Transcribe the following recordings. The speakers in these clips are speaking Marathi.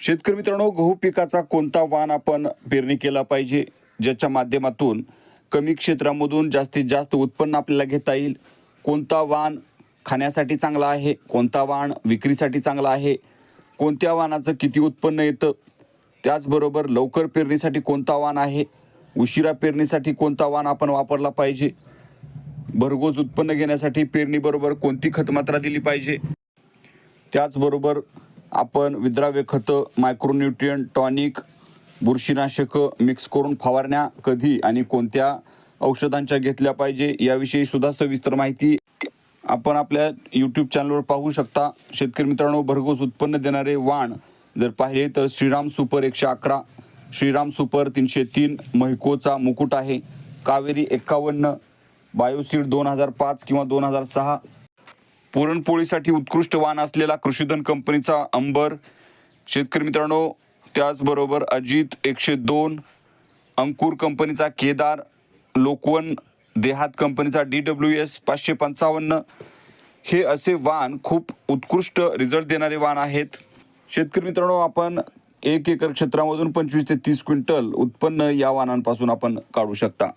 शेतकरी मित्रांनो गहू पिकाचा कोणता वाण आपण पेरणी केला पाहिजे ज्याच्या माध्यमातून कमी क्षेत्रामधून जास्तीत जास्त उत्पन्न आपल्याला घेता येईल? कोणता वाण खाण्यासाठी चांगला आहे? कोणता वाण विक्रीसाठी चांगला आहे? कोणत्या वाणाचं किती उत्पन्न येतं? त्याचबरोबर लवकर पेरणीसाठी कोणता वाण आहे? उशिरा पेरणीसाठी कोणता वाण आपण वापरला पाहिजे? भरघोस उत्पन्न घेण्यासाठी पेरणीबरोबर कोणती खतमात्रा दिली पाहिजे? त्याचबरोबर आपण विद्राव्य खतं मायक्रोन्यूट्रियन टॉनिक बुरशीनाशकं मिक्स करून फवारण्या कधी आणि कोणत्या औषधांच्या घेतल्या पाहिजे याविषयी सुद्धा सविस्तर माहिती आपण आपल्या यूट्यूब चॅनलवर पाहू शकता. शेतकरी मित्रांनो भरघोस उत्पन्न देणारे वाण जर पाहिले तर श्रीराम सुपर एकशे अकरा श्रीराम सुपर तीनशे तीन महिकोचा मुकुट आहे. कावेरी एक्कावन्न बायोसीड दोन हजार पाच किंवा दोन हजार सहा पुरणपोळीसाठी उत्कृष्ट वाण असलेला कृषीधन कंपनीचा अंबर. शेतकरी मित्रांनो त्याचबरोबर अजित एकशे दोन अंकुर कंपनीचा केदार लोकवन देहात कंपनीचा डी डब्ल्यू एस पाचशे पंचावन्न. हे असे वाण खूप उत्कृष्ट रिझल्ट देणारे वाण आहेत. शेतकरी मित्रांनो आपण एक एकर क्षेत्रामधून पंचवीस ते तीस क्विंटल उत्पन्न या वाणांपासून आपण काढू शकता.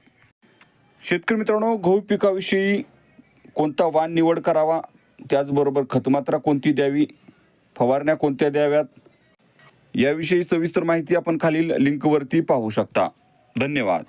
शेतकरी मित्रांनो गहू पिकाविषयी कोणता वाण निवड करावा? त्याचबरोबर खतमात्रा कोणती द्यावी? फवारण्या कोणत्या द्याव्यात? याविषयी सविस्तर माहिती आपण खालील लिंकवरती पाहू शकता. धन्यवाद.